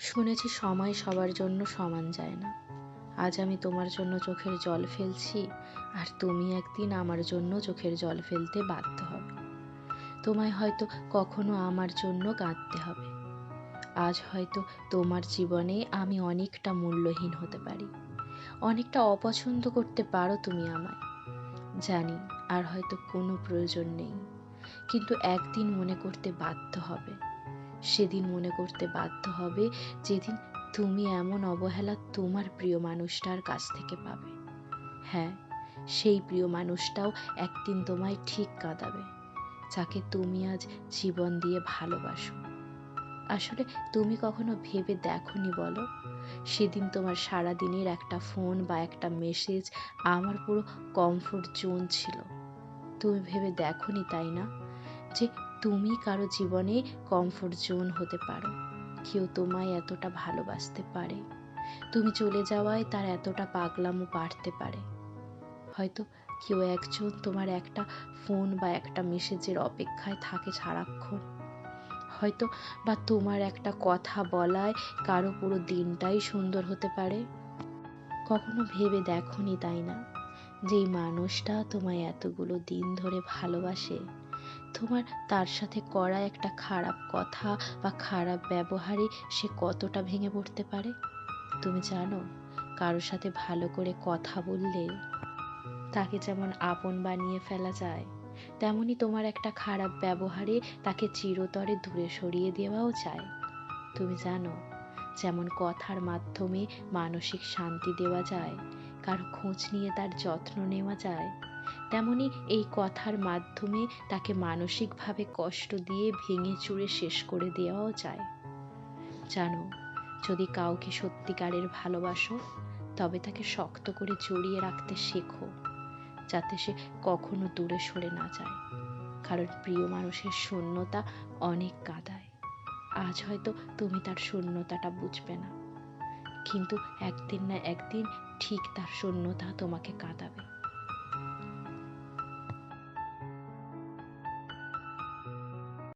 শুনেছি সময় সবার জন্য সমান যায় না। আজ আমি তোমার জন্য চোখের জল ফেলছি, আর তুমি একদিন আমার জন্য চোখের জল ফেলতে বাধ্য হবে। তোমায় হয়তো কখনো আমার জন্য কাঁদতে হবে। আজ হয়তো তোমার জীবনে আমি অনেকটা মূল্যহীন হতে পারি। অনেকটা অপছন্দ করতে পারো তুমি আমায়। জানি আর হয়তো কোনো প্রয়োজন নেই, কিন্তু একদিন মনে করতে বাধ্য হবে। সেদিন মনে করতে বাধ্য হবে যেদিন তুমি এমন অবহেলা তোমার প্রিয় মানুষটার কাছ থেকে পাবে। হ্যাঁ সেই প্রিয় মানুষটাও একদিন তোমায় ঠিক কাঁদাবে, যাকে তুমি আজ জীবন দিয়ে ভালোবাসো। আসলে তুমি কখনো ভেবে দেখনি বলো? সেদিন তোমার সারা দিনের একটা ফোন বা একটা মেসেজ আমার পুরো কমফোর্ট জোন ছিল। তুমি ভেবে দেখনি তাই না? যে তুমি কারও জীবনে কমফোর্ট জোন হতে পারো। কেউ তোমায় এতটা ভালোবাসতে পারে। তুমি চলে যাওয়ায় তার এতটা পাগলামো বাড়তে পারে। হয়তো কেউ একজন তোমার একটা ফোন বা একটা মেসেজের অপেক্ষায় থাকে সারাক্ষণ। হয়তো বা তোমার একটা কথা বলায় কারও পুরো দিনটাই সুন্দর হতে পারে। কখনো ভেবে দেখনি তাই না? যেই মানুষটা তোমায় এতগুলো দিন ধরে ভালোবাসে তোমার তার সাথে করা একটা খারাপ কথা বা খারাপ ব্যবহারে সে কতটা ভেঙে পড়তে পারে? তুমি জানো, কারোর সাথে ভালো করে কথা বললে তাকে যেমন আপন বানিয়ে ফেলা যায়, তেমনি তোমার একটা খারাপ ব্যবহারে তাকে চিরতরে দূরে সরিয়ে দেওয়াও যায়। তুমি জানো, যেমন কথার মাধ্যমে মানসিক শান্তি দেওয়া যায়, কারও খোঁজ নিয়ে তার যত্ন নেওয়া যায় তেমনি এই কথার মাধ্যমে তাকে মানসিকভাবে কষ্ট দিয়ে ভেঙে চুরে শেষ করে দেওয়াও যায়। জানো, যদি কাউকে সত্যিকারের ভালোবাসো, তবে তাকে শক্ত করে জড়িয়ে রাখতে শেখো, যাতে সে কখনো দূরে সরে না যায়। কারণ প্রিয় মানুষের শূন্যতা অনেক কাঁদায়। আজ হয়তো তুমি তার শূন্যতাটা বুঝবে না। কিন্তু একদিন না একদিন ঠিক তার শূন্যতা তোমাকে কাঁদাবে।